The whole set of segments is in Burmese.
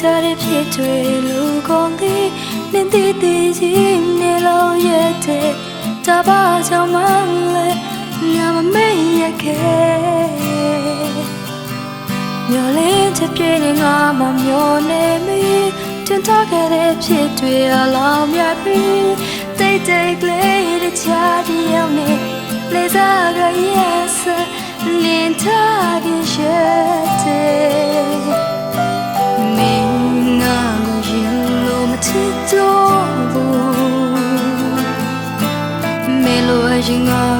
ကြတဲ့ဖြစ်တွေလူကုန်သည်နင်းတည်တည်ကြီးနေလို့ရတဲ့တပါကြောင့်မလဲညမမေ့ရခဲ့မျောလင်းချက်ပြည့်နေငါမမျောနေမီတင်ထားခဲ့တဲ့ဖြစ်တွေအလောင်းမြတ်ပြီးတိတ်တိတ်ကလေးတခြားတယောက်နဲ့လေစားကရဲ့ဆလင်းထားတဲ့ရှ င်းလို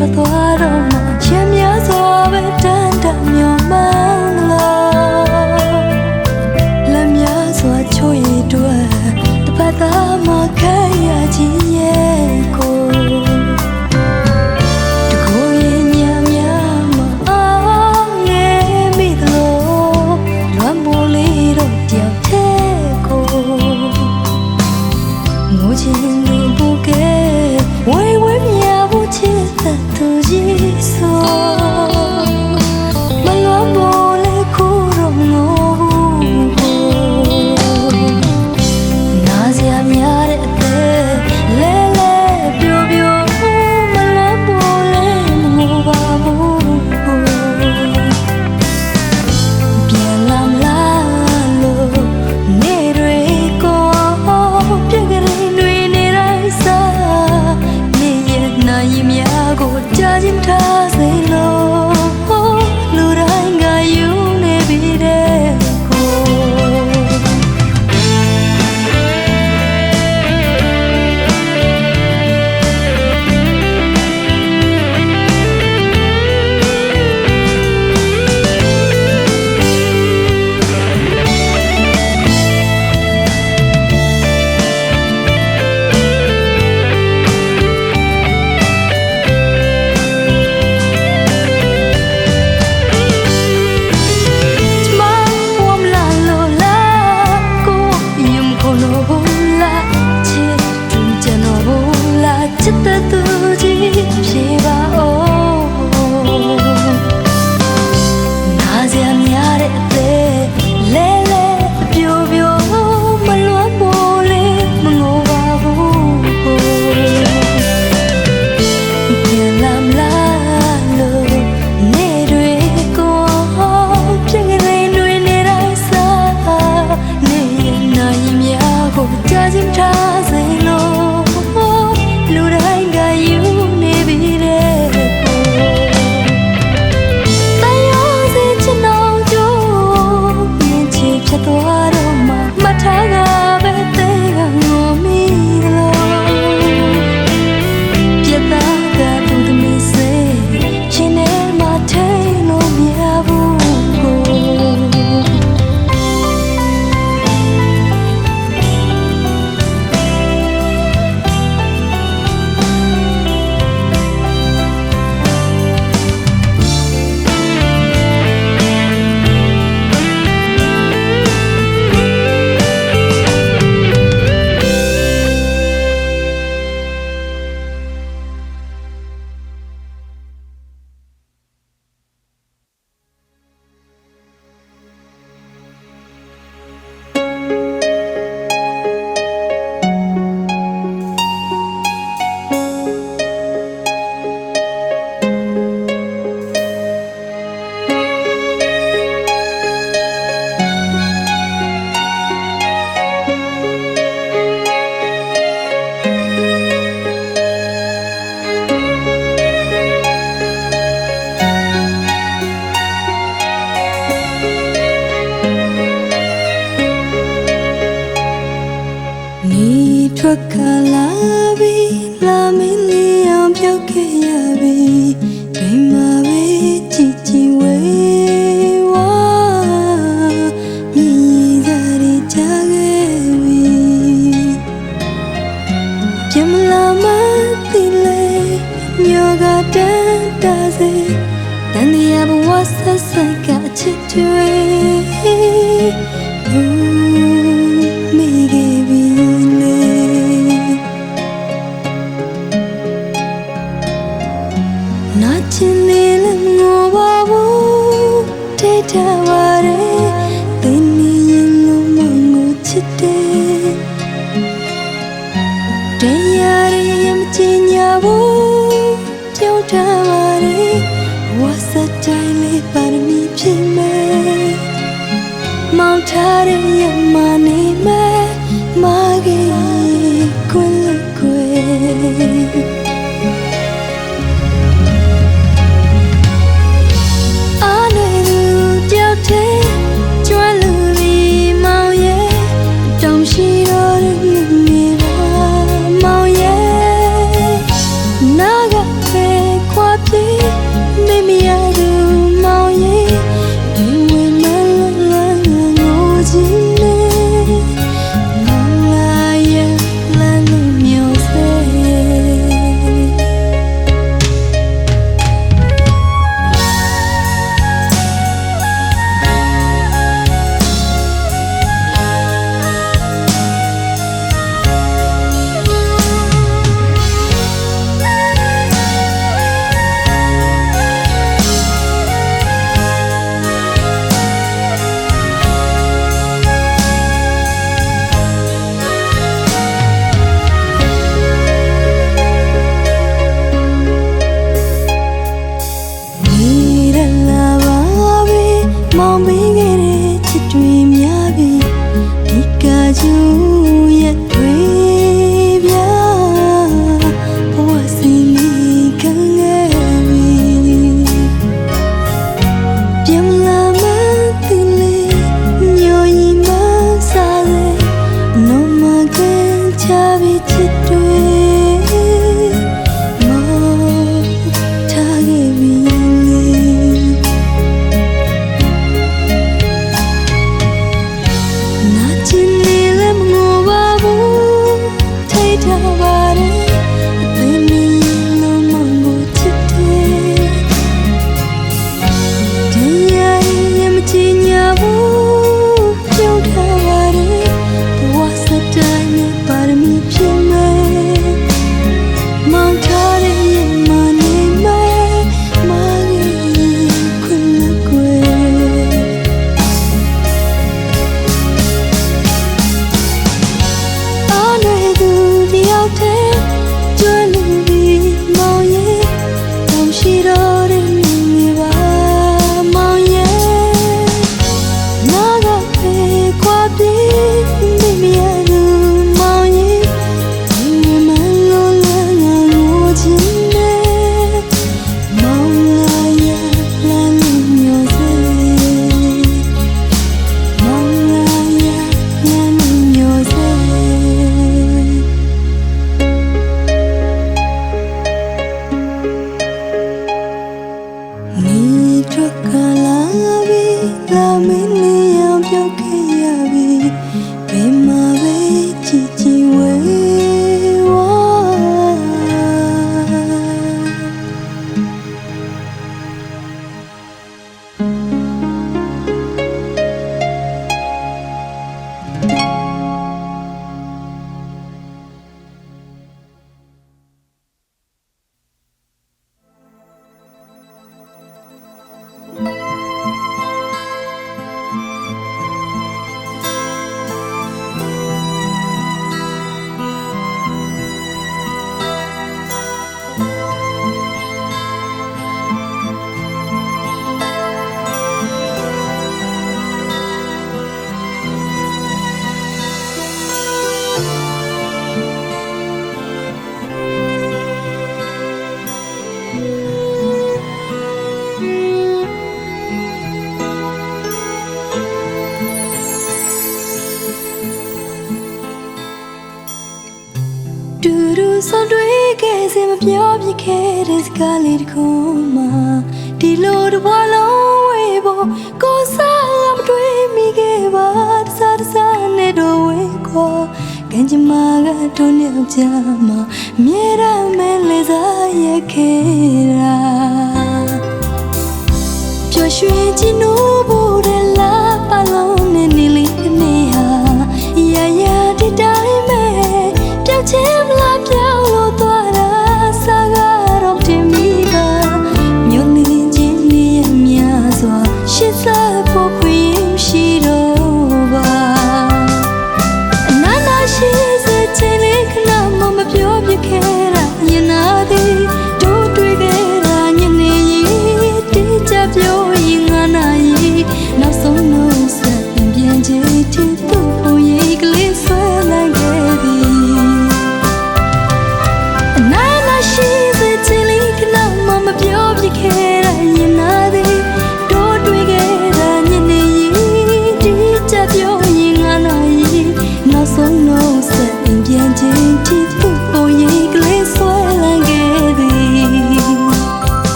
ထွက်သွားတော့မှချင်များစွာပဲတန်တမျောမှ 警察 နာချင်နေလည်းငိုပါဘူးထိတ်တယ် တူတူဆိုတွေ့ခဲ့စင်မပြောပြခဲ့တဲ့စကားလေးတခုမှဒီလိုတစ်ဘဝလုံး ခင်ချင်မကတို့နဲ့ကြမှာမြေရမဲလေးစားရခဲ့ရာပျော်ရွှင်ခြင်းတို့ဘို့ရလာပါလုံးနဲ့နေလေးကနေဟာရရဒီတိုင်းမဲ့ပျော်ချင်